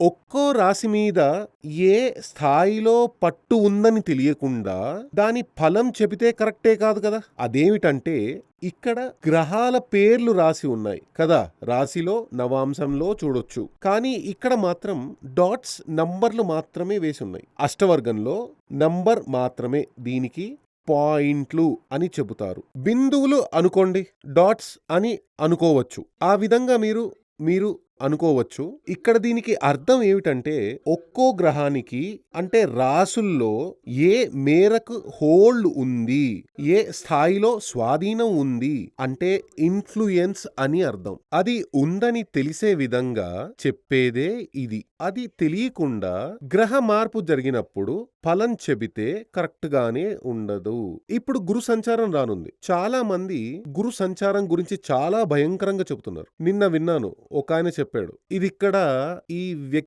ఒక్కో రాశి మీద ఏ స్థాయిలో పట్టు ఉందని తెలియకుండా దాని ఫలం చెబితే కరెక్టే కాదు కదా? అదేమిటంటే ఇక్కడ గ్రహాల పేర్లు రాసి ఉన్నాయి కదా? రాశిలో నవాంశంలో చూడొచ్చు. కానీ ఇక్కడ మాత్రం డాట్స్ నంబర్లు మాత్రమే వేసి ఉన్నాయి. అష్టవర్గంలో నంబర్ మాత్రమే దీనికి పాయింట్లు అని చెబుతారు. బిందువులు అనుకోండి డాట్స్ అని అనుకోవచ్చు. ఆ విధంగా మీరు మీరు అనుకోవచ్చు. ఇక్కడ దీనికి అర్థం ఏమిటంటే ఒక్కో గ్రహానికి అంటే రాసుల్లో ఏ మేరకు హోల్డ్ ఉంది ఏ స్థాయిలో స్వాధీనం ఉంది అంటే ఇన్ఫ్లుయెన్స్ అని అర్థం. అది ఉందని తెలిసే విధంగా చెప్పేదే ఇది. అది తెలియకుండా గ్రహ మార్పు జరిగినప్పుడు ఫలం చెబితే కరెక్ట్ గానే ఉండదు. ఇప్పుడు గురు సంచారం రానుంది. చాలా మంది గురు సంచారం గురించి చాలా భయంకరంగా చెబుతున్నారు. నిన్న విన్నాను. ఒక ఆయన చెప్పాడు. ఇది ఇక్కడ ఈ వ్యక్తి